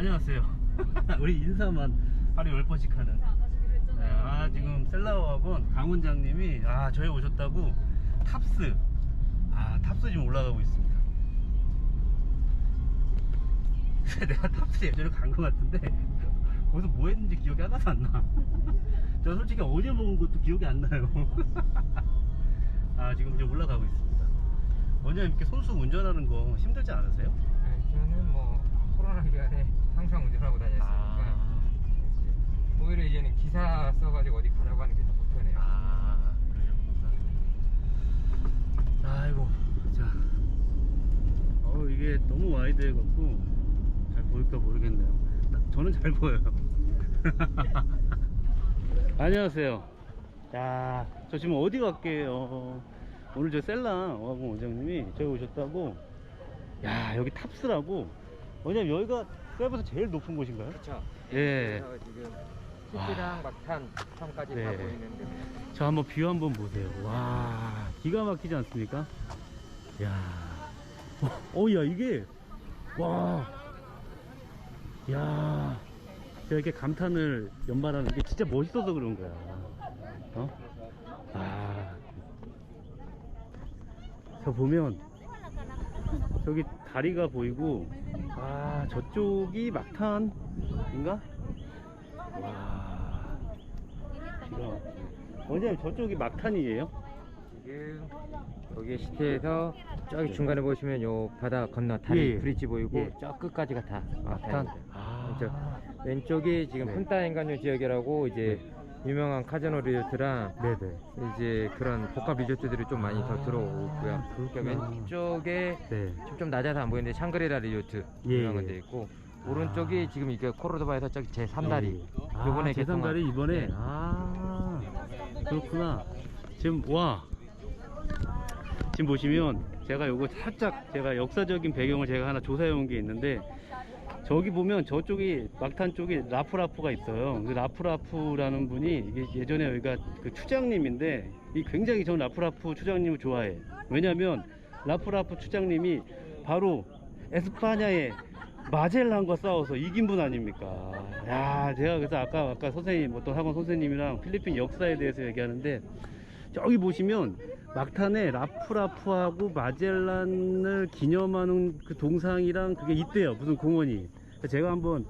안녕하세요. 우리 인사만 하루에 열 번씩 하는. 네, 아 지금 셀라워학원 강원장님이 아 저희 오셨다고 탑스 아 탑스 지금 올라가고 있습니다. 내가 탑스 예전에 간 것 같은데 거기서 뭐 했는지 기억이 하나도 안 나. 저 솔직히 어제 먹은 것도 기억이 안 나요. 아 지금 이제 올라가고 있습니다. 원장님 이렇게 손수 운전하는 거 힘들지 않으세요? 네, 저는 뭐 코로나 기간에 기사 써가지고 어디 가려고 하는 게 더 불편해요. 아, 그러셨구나. 아이고, 자. 어, 이게 너무 와이드해갖고 잘 보일까 모르겠네요. 나- 저는 잘 보여요. 안녕하세요. 야, 저 지금 어디 갈게요? 오늘 저 셀랑 어학원 원장님이 저기 오셨다고. 야, 여기 탑스라고. 원장님, 여기가 세부에서 제일 높은 곳인가요? 그렇죠. 예. 지금 시티랑 막탄, 섬까지 다 네. 보이는데 저 한번 뷰 한번 보세요. 와, 기가 막히지 않습니까? 야, 어, 어, 야, 이게, 와, 야, 제가 이렇게 감탄을 연말하는 게 진짜 멋있어서 그런 거야. 어? 아, 저 보면, 저기 다리가 보이고, 아, 저쪽이 막탄인가? 와. 기가 막히네. 원장님 저쪽이 막탄이에요? 지금 여기 시티에서 저기 중간에 보시면 요 바다 건너 다리 예, 예. 브릿지 보이고 예. 저 끝까지가 다 막탄? 막탄. 아. 저 왼쪽이 지금 네. 푼타 인간요 지역이라고 이제 유명한 카지노 리조트랑 네네. 이제 그런 복합 리조트들이 좀 많이 더 들어오고요. 그러니까. 왼쪽에 네. 지금 좀 낮아서 안 보이는데 샹그리라 리조트 예, 유명한 예. 데 있고 오른쪽이 지금 이게 코르도바에서 저기 제 3다리 아, 요번에 제3다리 개통한- 이번에 네. 아 그렇구나 지금 와 지금 보시면 제가 요거 살짝 제가 역사적인 배경을 제가 하나 조사해 온 게 있는데 저기 보면 저쪽이 막탄 쪽이 라프라프가 있어요. 그 라프라프라는 분이 예전에 여기가 그 추장님인데 이 굉장히 저는 라프라프 추장님을 좋아해. 왜냐면 라프라프 추장님이 바로 에스파냐의 마젤란과 싸워서 이긴 분 아닙니까? 야, 제가 그래서 아까 아까 선생님 어떤 학원 선생님이랑 필리핀 역사에 대해서 얘기하는데 저기 보시면 막탄에 라프라프하고 마젤란을 기념하는 그 동상이랑 그게 있대요. 무슨 공원이. 제가 한번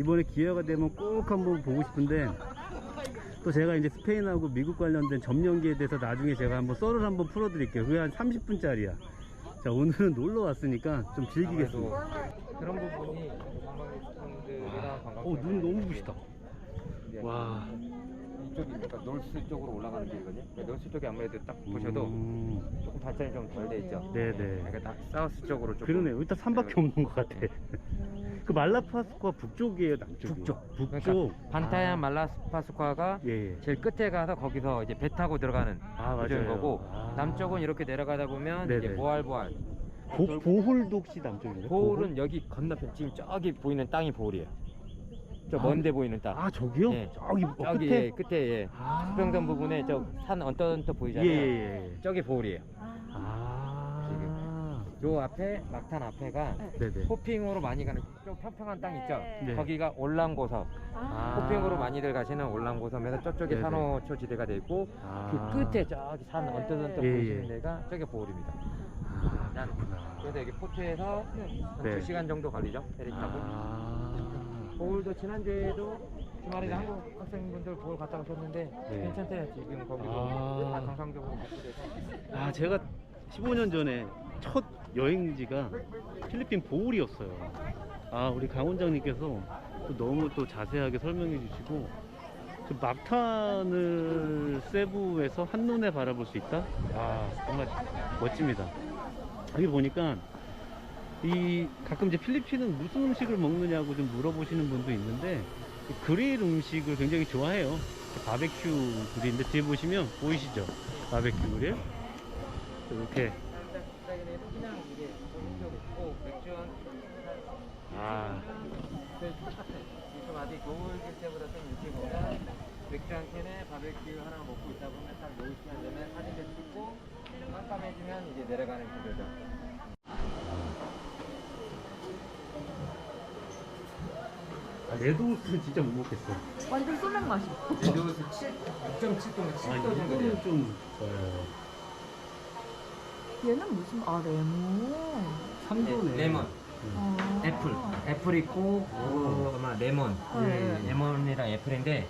이번에 기회가 되면 꼭 한번 보고 싶은데 또 제가 이제 스페인하고 미국 관련된 점령기에 대해서 나중에 제가 한번 썰을 한번 풀어 드릴게요. 그게 한 30분짜리야. 자, 오늘은 놀러 왔으니까 좀 즐기겠습니다. 그런 부분이 관광객분들이랑 관광 어, 눈 너무 부시다. 와. 이쪽이 그러니까 놀스 쪽으로 올라가는 길이거든요. 그러니까 놀스 쪽이 아무래도 딱 보셔도 음, 조금 발전이 좀 덜 돼 있죠. 네네. 그러니까 딱 사우스 쪽으로 조금 그러네요. 일단 산밖에 없는 것 같아. 그 말라파스코가 북쪽이에요, 남쪽이? 북쪽. 북쪽. 그러니까 반타얀 아, 말라파스코아가 예, 예. 제일 끝에 가서 거기서 이제 배 타고 들어가는 아, 구조인 맞아요. 거고 아. 남쪽은 이렇게 내려가다 보면 이제 네네. 보알보알 보, 보홀도 혹시 남쪽인가요? 보울은 여기 건너편 지금 저기 보이는 땅이 보울이에요. 저 아. 먼데 보이는 땅. 아, 저기요? 예. 저기, 어, 저기 끝에? 예, 끝에 예. 아. 수평선 부분에 저 산 언덕 예, 보이잖아요. 예, 예. 저기 보울이에요. 아. 요 앞에 막탄 앞에가 네네. 호핑으로 많이 가는 좀 평평한 땅 있죠. 네. 거기가 올랑고섬. 아. 호핑으로 많이들 가시는 올랑고섬에서 저쪽에 네네. 산호초 지대가 돼 있고 아. 그 끝에 저기 산 언덕 언덕 예, 보이시는 예. 데가 저게 보울입니다. 아, 그렇구나. 그래서 여기 포트에서 한 네. 2시간 정도 걸리죠. 페리 타고. 아. 보울도 지난주에도 주말에 한국 학생분들 보울 갔다 오셨는데 네. 괜찮대요. 지금 거기도 아. 다 정상적으로 복구돼서. 아, 제가 15년 전에 첫 여행지가 필리핀 보울이었어요. 아, 우리 강 원장님께서 또 너무 또 자세하게 설명해 주시고, 그 막탄을 세부에서 한눈에 바라볼 수 있다? 아, 정말 멋집니다. 여기 보니까, 이, 가끔 이제 필리핀은 무슨 음식을 먹느냐고 좀 물어보시는 분도 있는데, 이 그릴 음식을 굉장히 좋아해요. 바베큐 그릴인데, 뒤에 보시면 보이시죠? 바베큐 그릴? 이렇게 그냥 이게 있고 맥주 한 아 지금 아직 노을길 때보다 좀 일찍 오면 맥주 한 캔에 바베큐 하나 먹고 있다 보면 딱 노을 시간 되면 사진도 찍고 깜깜해지면 이제 내려가는 구조죠. 아, 레드호스는 진짜 못 먹겠어. 완전 소맥 맛이. 레드호스 7, 6.7도인가 아, 7도 정도 돼요. 이거는 좀, 어, 얘는 무슨 아 레몬. 3도네. 레몬, 아. 애플, 애플 있고 어, 아마 레몬, 네. 레몬이랑 애플인데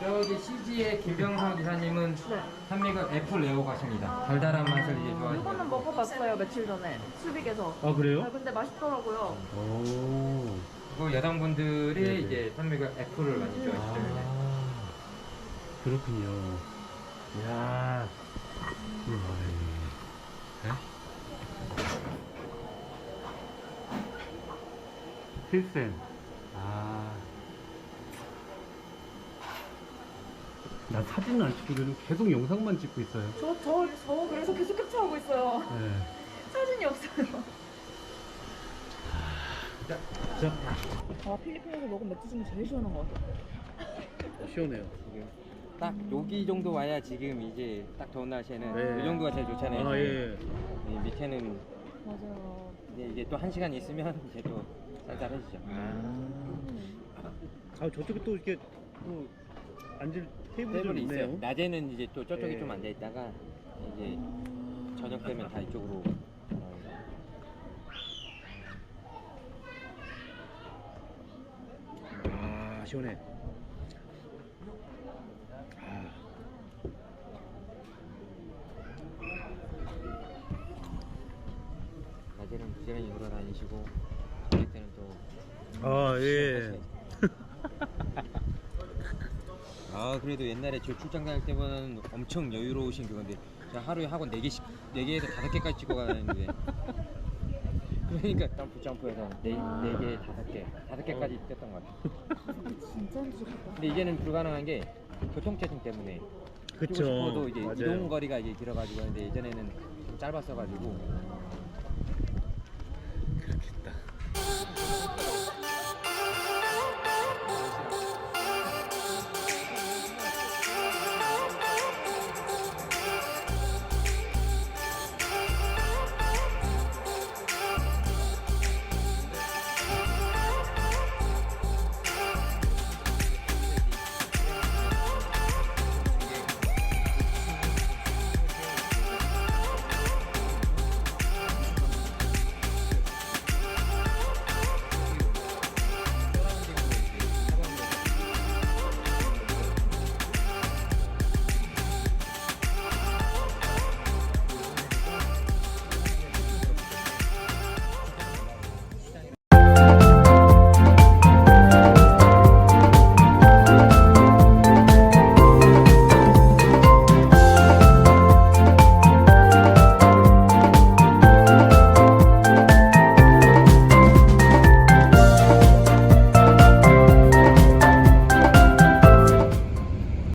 저기 CG의 김병석 기사님은 네. 산미가 애플 레오 가십니다. 달달한 맛을 이제 이거는 좋아하시는. 먹어봤어요 며칠 전에 수빅에서. 아, 그래요? 아, 근데 맛있더라고요. 오. 그 여성분들이 네 네. 이제 산미가 애플을 많이 좋아하시죠. 아, 그렇군요. 이야. 우와, 이- 네? 필센. 아. 나 사진을 안 찍고 계속 영상만 찍고 있어요. 저, 저, 저 그래서 계속 캡처하고 있어요. 네. 사진이 없어요. 자, 아, 필리핀에서 먹은 맥주 중에 제일 시원한 것 같아. 시원해요. 지금 딱 여기 정도 와야 지금 이제 딱 더운 날씨에는 네. 이 정도가 제일 좋잖아요. 아, 예. 이 밑에는 맞아요. 이제, 이제 또한 시간 있으면 이제 또 쌀쌀해지죠. 아, 저쪽에 또 이렇게 또 앉을 테이블이 좀 테이블이 있어요. 있네요. 낮에는 이제 또 저쪽에 네. 좀 앉아 있다가 이제 저녁 되면 다 이쪽으로 어, 아, 시원해. 아. 낮에는 부지런히 돌아다니시고 아, 예. 아 그래도 옛날에 저 출장 다닐 때보다는 엄청 여유로우신 그건데 제가 하루에 학원 4개씩 4개에서 5개까지 찍어 가는데 그러니까 점프 점프해서 4, 4개, 5개 5개까지 뛰었던 것 같아요 진짜 힘들었겠다. 근데 이제는 불가능한 게 교통체증 때문에 뛰고 그쵸. 싶어도 이제 맞아요. 이동 거리가 이제 길어가지고 하는데 예전에는 좀 짧았어가지고.